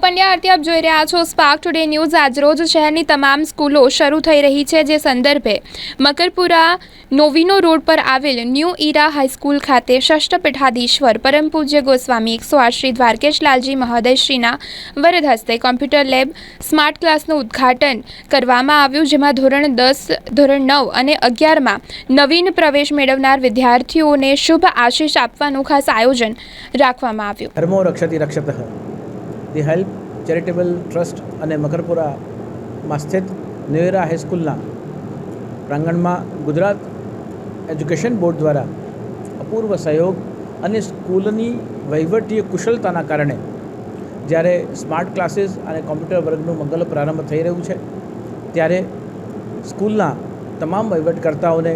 પંડ્યા આરતી આપ જોઈ રહ્યા છો સ્પાર્ક ટુડે ન્યૂઝ આજરોજ શહેરની તમામ સ્કૂલો શરૂ થઈ રહી છે, જે સંદર્ભે મકરપુરા નોવિનો રોડ પર આવેલ ન્યૂ ઈરા હાઈસ્કૂલ ખાતે ષષ્ઠપીઠાધીશ્વર પરમ પૂજ્ય ગોસ્વામી એકસો આઠ શ્રી દ્વારકેશલાલજી મહોદયશ્રીના વરદ હસ્તે કોમ્પ્યુટર લેબ સ્માર્ટ ક્લાસનું ઉદ્ઘાટન કરવામાં આવ્યું, જેમાં ધોરણ દસ, ધોરણ નવ અને અગિયારમાં નવીન પ્રવેશ મેળવનાર વિદ્યાર્થીઓને શુભ આશીષ આપવાનું ખાસ આયોજન રાખવામાં આવ્યું. ધી હેલ્પ ચેરિટેબલ ટ્રસ્ટ અને મકરપુરામાં સ્થિત નેવેરા હાઈસ્કૂલના પ્રાંગણમાં ગુજરાત એજ્યુકેશન બોર્ડ દ્વારા અપૂર્વ સહયોગ અને સ્કૂલની વહીવટીય કુશળતાના કારણે જ્યારે સ્માર્ટ ક્લાસીસ અને કોમ્પ્યુટર વર્ગનું મંગલ પ્રારંભ થઈ રહ્યું છે, ત્યારે સ્કૂલના તમામ વહીવટકર્તાઓને,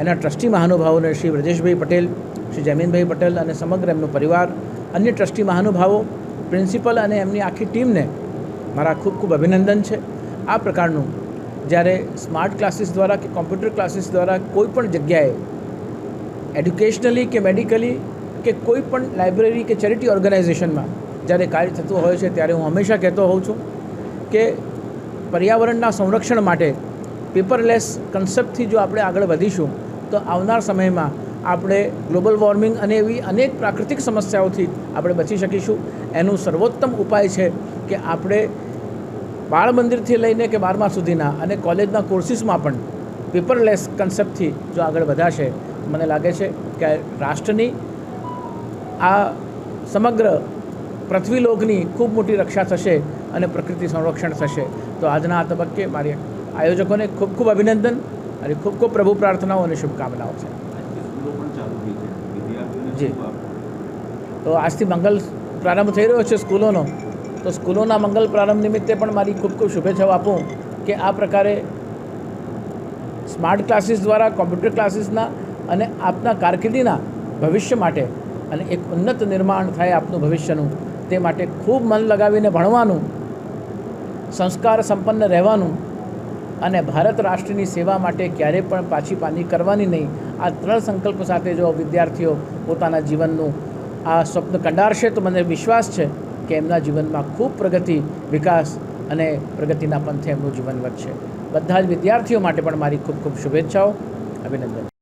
એના ટ્રસ્ટી મહાનુભાવોને શ્રી વ્રજેશભાઈ પટેલ, શ્રી જમીનભાઈ પટેલ અને સમગ્ર એમનો પરિવાર, અન્ય ટ્રસ્ટી મહાનુભાવો પ્રિન્સિપલ અને એમની આખી ટીમને મારા ખૂબ ખૂબ અભિનંદન છે. આ પ્રકારનું જ્યારે સ્માર્ટ ક્લાસીસ દ્વારા કે કોમ્પ્યુટર ક્લાસીસ દ્વારા કોઈ પણ જગ્યાએ એડ્યુકેશનલી કે મેડિકલી કે કોઈ પણ લાઇબ્રેરી કે ચેરિટી ઓર્ગેનાઇઝેશનમાં જ્યારે કાર્ય થતું હોય છે ત્યારે હું હંમેશા કહેતો હોઉં છું કે પર્યાવરણના સંરક્ષણ માટે પેપરલેસ કન્સેપ્ટથી જો આપણે આગળ વધીશું તો આવનાર સમયમાં આપણે ગ્લોબલ વોર્મિંગ અને એવી અનેક પ્રાકૃતિક સમસ્યાઓથી આપણે બચી શકીશું. એનું સર્વોત્તમ ઉપાય છે કે આપણે બાળ મંદિરથી લઈને કે બારમા સુધીના અને કોલેજના કોર્સીસમાં પણ પેપરલેસ કન્સેપ્ટથી જો આગળ વધાશે, મને લાગે છે કે રાષ્ટ્રની આ સમગ્ર પૃથ્વીલોકની ખૂબ મોટી રક્ષા થશે અને પ્રકૃતિ સંરક્ષણ થશે. તો આજના આ તબક્કે મારી આયોજકોને ખૂબ ખૂબ અભિનંદન અને ખૂબ ખૂબ પ્રભુ પ્રાર્થનાઓ અને શુભકામનાઓ છે સ્કૂલો પણ ચાલુ થઈ છે વિદ્યાર્થીઓને જી. તો આજથી મંગલ પ્રારંભ થઈ રહ્યો છે સ્કૂલોનો તો સ્કૂલોના મંગલ પ્રારંભ નિમિત્તે પણ મારી ખૂબ ખૂબ શુભેચ્છાઓ આપું કે આ પ્રકારે સ્માર્ટ ક્લાસીસ દ્વારા, કોમ્પ્યુટર ક્લાસીસના અને આપના કારકિર્દીના ભવિષ્ય માટે અને એક ઉન્નત નિર્માણ થાય આપનું ભવિષ્યનું, તે માટે ખૂબ મન લગાવીને ભણવાનું, સંસ્કાર સંપન્ન રહેવાનું અને ભારત રાષ્ટ્રની સેવા માટે ક્યારેય પણ પાછી પાની કરવાની નહીં. આ ત્રણ સંકલ્પ સાથે જો વિદ્યાર્થીઓ પોતાના જીવનનું આ સ્વપ્ન કંડારશે તો મને વિશ્વાસ છે કે એમના જીવનમાં ખૂબ પ્રગતિ, વિકાસ અને પ્રગતિના પંથે એમનું જીવન વધશે. બધા જ વિદ્યાર્થીઓ માટે પણ મારી ખૂબ ખૂબ શુભેચ્છાઓ. અભિનંદન.